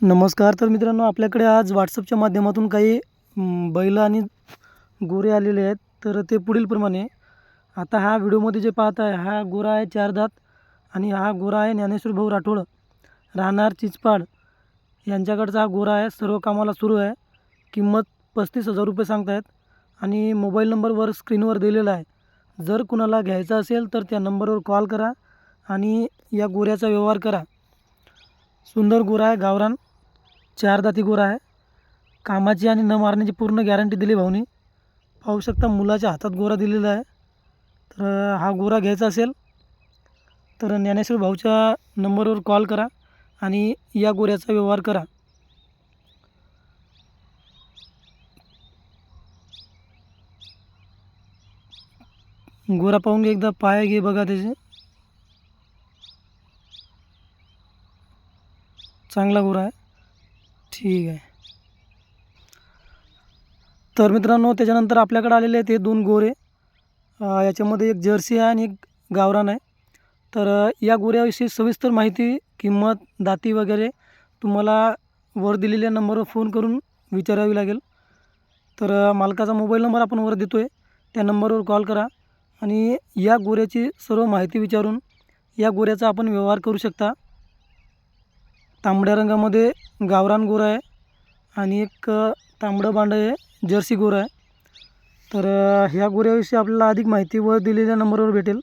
नमस्कार तर मित्रांनो आपल्याकडे आज व्हॉट्सअपच्या माध्यमातून काही बैल आणि गोरे आलेले आहेत. तर ते पुढीलप्रमाणे आता हा व्हिडिओमध्ये जे पाहत आहे हा गोरा आहे चार दात आणि हा गोरा आहे ज्ञानेश्वर भाऊ राठोड. राहणार चिचपाड. यांच्याकडचा हा गोरा आहे. सर्व कामाला सुरू आहे. किंमत पस्तीस हजार रुपये सांगतायत. आणि मोबाईल नंबरवर स्क्रीनवर दिलेला आहे. जर कुणाला घ्यायचा असेल तर त्या नंबरवर कॉल करा आणि या गोऱ्याचा व्यवहार करा. सुंदर गोरा आहे गावरान. चार दाती गोरा आहे. कामाची आणि न मारण्याची पूर्ण गॅरंटी दिली भाऊनी. पाहू शकता मुलाच्या हातात गोरा दिलेला आहे. तर हा गोरा घ्यायचा असेल तर ज्ञानेश्वर भाऊच्या नंबरवर कॉल करा आणि या गोऱ्याचा व्यवहार करा. गोरा पाहून घे एकदा पाय घे बघा त्याचे. चांगला गोरा आहे. ठीक आहे. तर मित्रांनो त्याच्यानंतर आपल्याकडे आलेले आहेत हे दोन गोरे. याच्यामध्ये एक जर्सी आहे आणि एक गावरान आहे. तर या गोऱ्याविषयी सविस्तर माहिती किंमत दाती वगैरे तुम्हाला वर दिलेल्या नंबरवर फोन करून विचारावी लागेल. तर मालकाचा मोबाईल नंबर आपण वर देतो आहे त्या नंबरवर कॉल करा आणि या गोऱ्याची सर्व माहिती विचारून या गोऱ्याचा आपण व्यवहार करू शकता. तांबड्या रंगामध्ये गावरान गोरा आहे आणि एक तांबडं बांड आहे जर्सी गोरा आहे. तर ह्या गोऱ्याविषयी आपल्याला अधिक माहिती वर दिलेल्या नंबरवर भेटेल.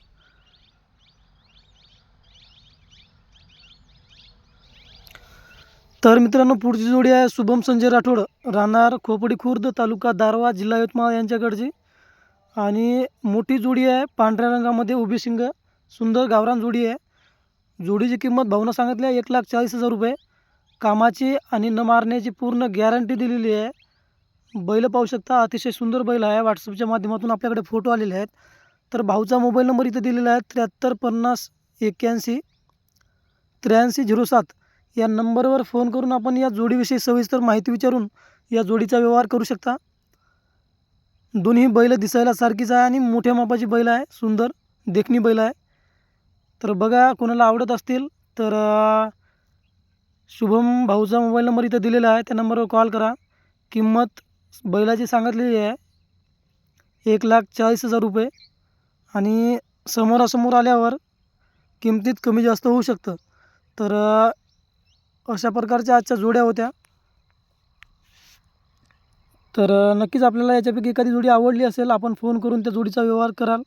तर मित्रांनो पुढची जोडी आहे शुभम संजय राठोड राहणार खोपडी खुर्द तालुका दारवा जिल्हा यवतमाळ यांच्याकडची. आणि मोठी जोडी आहे पांढऱ्या रंगामध्ये उभी शिंग सुंदर गावरान जोडी आहे. जोडीची किंमत भाऊनं सांगितली आहे एक लाख चाळीस हजार रुपये. कामाची आणि न मारण्याची पूर्ण गॅरंटी दिलेली आहे. बैल पाहू शकता अतिशय सुंदर बैल आहे. व्हॉट्सअपच्या माध्यमातून आपल्याकडे फोटो आलेले आहेत. तर भाऊचा मोबाईल नंबर इथं दिलेला आहे त्र्याहत्तर पन्नास एक्क्याऐंशी त्र्याऐंशी झिरो सात. या नंबरवर फोन करून आपण या जोडीविषयी सविस्तर माहिती विचारून या जोडीचा व्यवहार करू शकता. दोन्ही बैल दिसायला सारखीच आहे आणि मोठ्या मापाची बैल आहे सुंदर देखणी बैल आहे. तर बघा कोणाला आवडत असतील तर शुभम भाऊचा मोबाईल नंबर इथं दिलेला आहे. त्या नंबरवर कॉल करा. किंमत बैलाची सांगितलेली आहे. एक लाख चाळीस हजार रुपये. आणि समोरासमोर आल्यावर किमतीत कमी जास्त होऊ शकतं. तर अशा प्रकारच्या आजच्या जोड्या होत्या. तर नक्कीच आपल्याला याच्यापैकी एखादी जोडी आवडली असेल आपण फोन करून त्या जोडीचा व्यवहार कराल.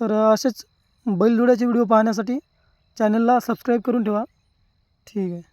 तर असेच बैलजोड्याचे व्हिडिओ पाहण्यासाठी चॅनलला सबस्क्राईब करून ठेवा. ठीक आहे.